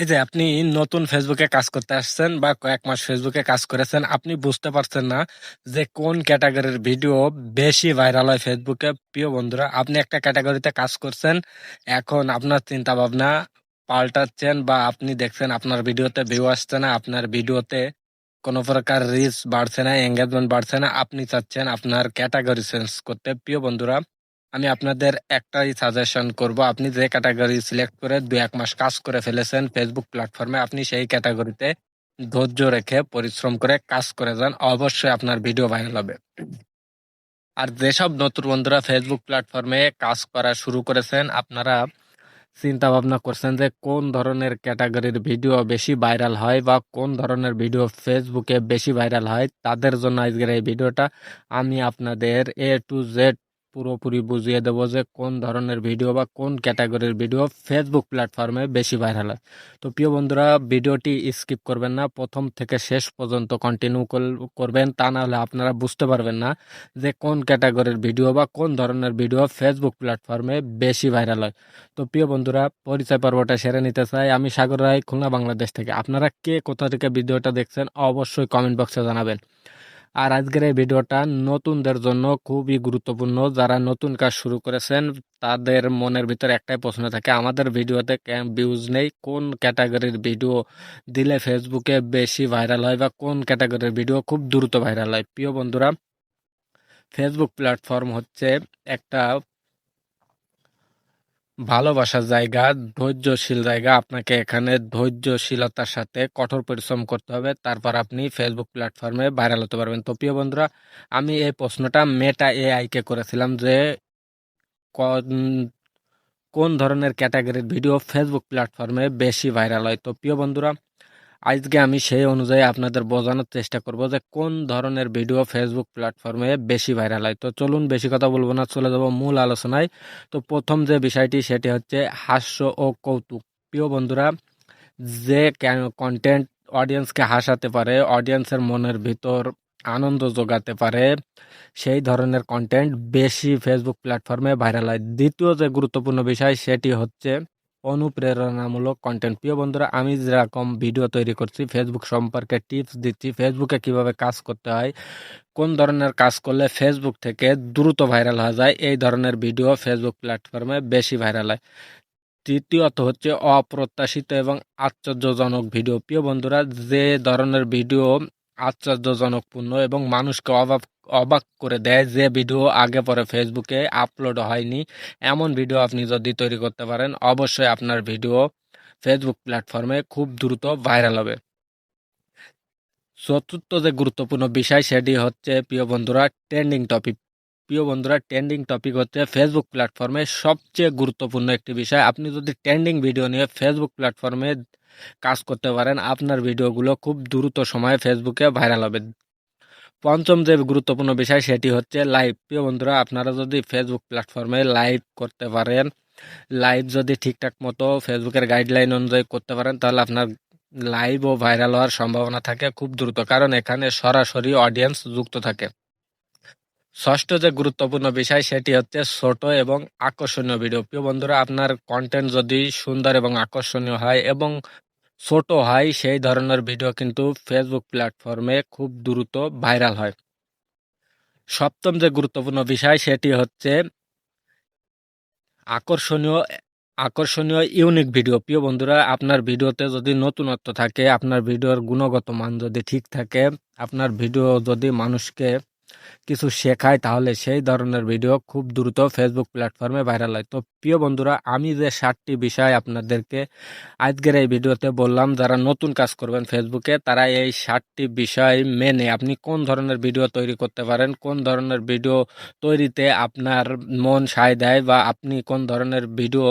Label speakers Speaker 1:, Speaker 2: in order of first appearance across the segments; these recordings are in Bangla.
Speaker 1: এই যে আপনি নতুন ফেসবুকে কাজ করতে আসছেন বা কয়েক মাস ফেসবুকে কাজ করেছেন, আপনি বুঝতে পারছেন না যে কোন ক্যাটাগরির ভিডিও বেশি ভাইরাল হয় ফেসবুকে প্রিয় বন্ধুরা, আপনি একটা ক্যাটাগরিতে কাজ করছেন, এখন আপনার চিন্তা ভাবনা পাল্টাচ্ছেন বা আপনি দেখছেন আপনার ভিডিওতে ভিউ আসছে না, আপনার ভিডিওতে কোনো প্রকার রিচ বাড়ছে না এঙ্গেজমেন্ট বাড়ছে না, আপনি চাচ্ছেন আপনার ক্যাটাগরি চেঞ্জ করতে। প্রিয় বন্ধুরা আমি আপনাদের একটাই সাজেশন করব, আপনি যে ক্যাটাগরি সিলেক্ট করে দু এক মাস কাজ করে ফেলেছেন ফেসবুক প্ল্যাটফর্মে আপনি সেই ক্যাটাগরিতে ধৈর্য রেখে পরিশ্রম করে কাজ করে যান, অবশ্যই আপনার ভিডিও ভাইরাল হবে। আর যেসব নতুন বন্ধুরা ফেসবুক প্ল্যাটফর্মে কাজ করা শুরু করেছেন, আপনারা চিন্তা ভাবনা করছেন যে কোন ধরনের ক্যাটাগরির ভিডিও বেশি ভাইরাল হয় বা কোন ধরনের ভিডিও ফেসবুকে বেশি ভাইরাল হয়, তাদের জন্য আজকের এই ভিডিওটা আমি আপনাদের এ টু জেড পুরোপুরি বুঝিয়ে দেবো যে কোন ধরনের ভিডিও বা কোন ক্যাটাগরির ভিডিও ফেসবুক প্ল্যাটফর্মে বেশি ভাইরাল হয়। তো প্রিয় বন্ধুরা, ভিডিওটি স্কিপ করবেন না, প্রথম থেকে শেষ পর্যন্ত কন্টিনিউ করবেন, তা না হলে আপনারা বুঝতে পারবেন না যে কোন ক্যাটাগরির ভিডিও বা কোন ধরনের ভিডিও ফেসবুক প্ল্যাটফর্মে বেশি ভাইরাল হয়। তো প্রিয় বন্ধুরা, পরিচয় পর্বটা সেরে নিতে চাই। আমি সাগর রায়, খুলনা, বাংলাদেশ থেকে। আপনারা কে, কোথা থেকে ভিডিওটা দেখছেন, অবশ্যই কমেন্ট বক্সে জানাবেন। আর আজকের এই ভিডিওটা নতুনদের জন্য খুবই গুরুত্বপূর্ণ। যারা নতুন কাজ শুরু করেছেন, তাদের মনের ভিতরে একটাই প্রশ্ন থাকে, আমাদের ভিডিওতে ভিউজ নেই? কোন ক্যাটাগরির ভিডিও দিলে ফেসবুকে বেশি ভাইরাল হয় বা কোন ক্যাটাগরির ভিডিও খুব দ্রুত ভাইরাল হয়? প্রিয় বন্ধুরা, ফেসবুক প্ল্যাটফর্ম হচ্ছে একটা ভালোবাসার জায়গা, ধৈর্যশীল জায়গা। আপনাকে এখানে ধৈর্যশীলতার সাথে কঠোর পরিশ্রম করতে হবে। তারপর আপনি ফেসবুক প্ল্যাটফর্মে ভাইরাল হতে পারবেন। তো প্রিয় বন্ধুরা, আমি এই প্রশ্নটা মেটা এআইকে করেছিলাম যে কোন ধরনের ক্যাটাগরির ভিডিও ফেসবুক প্ল্যাটফর্মে বেশি ভাইরাল হয়? তো প্রিয় বন্ধুরা আজকে আমি সেই অনুযায়ী আপনাদের বোঝানোর চেষ্টা করব যে কোন ধরনের ভিডিও ফেসবুক প্ল্যাটফর্মে বেশি ভাইরাল হয়। তো চলুন বেশি কথা বলব না, চলে যাব মূল আলোচনায়। তো প্রথম যে বিষয়টি, সেটি হচ্ছে হাস্য ও কৌতুক। প্রিয় বন্ধুরা, যে কন্টেন্ট অডিয়েন্সকে হাসাতে পারে অডিয়েন্সের মনের ভিতর আনন্দ যোগাতে পারে, সেই ধরনের কন্টেন্ট বেশি ফেসবুক প্ল্যাটফর্মে ভাইরাল হয়। দ্বিতীয় যে গুরুত্বপূর্ণ বিষয়, সেটি হচ্ছে অনুপ্রেরণামূলক কন্টেন্ট প্রিয় বন্ধুরা, আমি যেরকম ভিডিও তৈরি করছি ফেসবুক সম্পর্কে টিপস দিচ্ছি ফেসবুকে কীভাবে কাজ করতে হয়, কোন ধরনের কাজ করলে ফেসবুক থেকে দ্রুত ভাইরাল হওয়া যায়, এই ধরনের ভিডিও ফেসবুক প্ল্যাটফর্মে বেশি ভাইরাল হয়। তৃতীয়ত হচ্ছে অপ্রত্যাশিত এবং আশ্চর্যজনক ভিডিও প্রিয় বন্ধুরা, যে ধরনের ভিডিও আশ্চর্যজনকপূর্ণ এবং মানুষকে অবাক অবাক করে দেয় যে ভিডিও আগে পরে ফেসবুকে আপলোড হয়নি। এমন ভিডিও আপনি যদি তৈরি করতে পারেন, অবশ্যই আপনার ভিডিও ফেসবুক প্ল্যাটফর্মে খুব দ্রুত ভাইরাল হবে। চতুর্থ যে গুরুত্বপূর্ণ বিষয়, সেটি হচ্ছে, প্রিয় বন্ধুরা ট্রেন্ডিং টপিক প্রিয় বন্ধুরা ট্রেন্ডিং টপিক হচ্ছে ফেসবুক প্ল্যাটফর্মে সবচেয়ে গুরুত্বপূর্ণ একটি বিষয়। আপনি যদি ট্রেন্ডিং ভিডিও নিয়ে ফেসবুক প্ল্যাটফর্মে কাজ করতে পারেন। আপনার ভিডিওগুলো খুব দ্রুত সময়ে ফেসবুকে ভাইরাল হবে। পঞ্চম যে গুরুত্বপূর্ণ বিষয়, সেটি হচ্ছে লাইভ প্রিয় বন্ধুরা, আপনারা যদি ফেসবুক প্ল্যাটফর্মে লাইভ করতে পারেন লাইভ যদি ঠিকঠাক মতো ফেসবুকের গাইডলাইন অনুযায়ী করতে পারেন, তাহলে আপনার লাইভ ও ভাইরাল হওয়ার সম্ভাবনা থাকে খুব দ্রুত, কারণ এখানে সরাসরি অডিয়েন্স যুক্ত থাকে। ষষ্ঠ যে গুরুত্বপূর্ণ বিষয়, সেটি হচ্ছে ছোট এবং আকর্ষণীয় ভিডিও প্রিয় বন্ধুরা, আপনার কন্টেন্ট যদি সুন্দর এবং আকর্ষণীয় হয় এবং ছোট হয় সেই ধরনের ভিডিও কিন্তু ফেসবুক প্ল্যাটফর্মে খুব দ্রুত ভাইরাল হয়। সপ্তম যে গুরুত্বপূর্ণ বিষয়, সেটি হচ্ছে আকর্ষণীয় আকর্ষণীয় ইউনিক ভিডিও প্রিয় বন্ধুরা, আপনার ভিডিওতে যদি নতুনত্ব থাকে, আপনার ভিডিওর গুণগত মান যদি ঠিক থাকে, আপনার ভিডিও যদি মানুষকে কিছু শেখায়, তাহলে সেই ধরনের ভিডিও খুব দ্রুত ফেসবুক প্ল্যাটফর্মে ভাইরাল হয়। তো প্রিয় বন্ধুরা, আমি যে সাতটি বিষয় আপনাদেরকে আজকের এই ভিডিওতে বললাম, যারা নতুন কাজ করবেন ফেসবুকে তারা এই সাতটি বিষয় মেনে আপনি কোন ধরনের ভিডিও তৈরি করতে পারেন, কোন ধরনের ভিডিও তৈরিতে আপনার মন সায় দেয় বা আপনি কোন ধরনের ভিডিও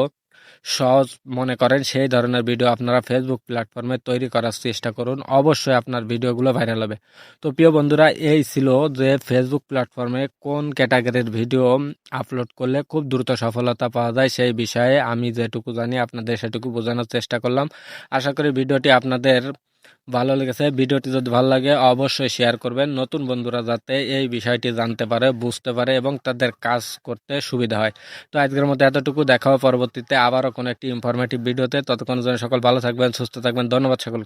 Speaker 1: সহজ মনে করেন, সেই ধরনের ভিডিও আপনারা ফেসবুক প্ল্যাটফর্মে তৈরি করার চেষ্টা করুন। অবশ্যই আপনার ভিডিওগুলো ভাইরাল হবে। তো প্রিয় বন্ধুরা, এই ছিল যে ফেসবুক প্ল্যাটফর্মে কোন ক্যাটাগরির ভিডিও আপলোড করলে খুব দ্রুত সফলতা পাওয়া যায় সেই বিষয়ে আমি যেটুকু জানি, আপনাদের সেটুকু বোঝানোর চেষ্টা করলাম। আশা করি ভিডিওটি আপনাদের ভালো লেগেছে। ভিডিওটি যদি ভালো লাগে, অবশ্যই শেয়ার করবেন। নতুন বন্ধুরা যাতে এই বিষয়টি জানতে পারে, বুঝতে পারে এবং তাদের কাজ করতে সুবিধা হয়। তো আজকের মধ্যে এতটুকু। দেখা হবে পরবর্তীতে আবারও কোনো একটি ইনফরমেটিভ ভিডিওতে। ততক্ষণ জন্য সকল ভালো থাকবেন, সুস্থ থাকবেন। ধন্যবাদ সকল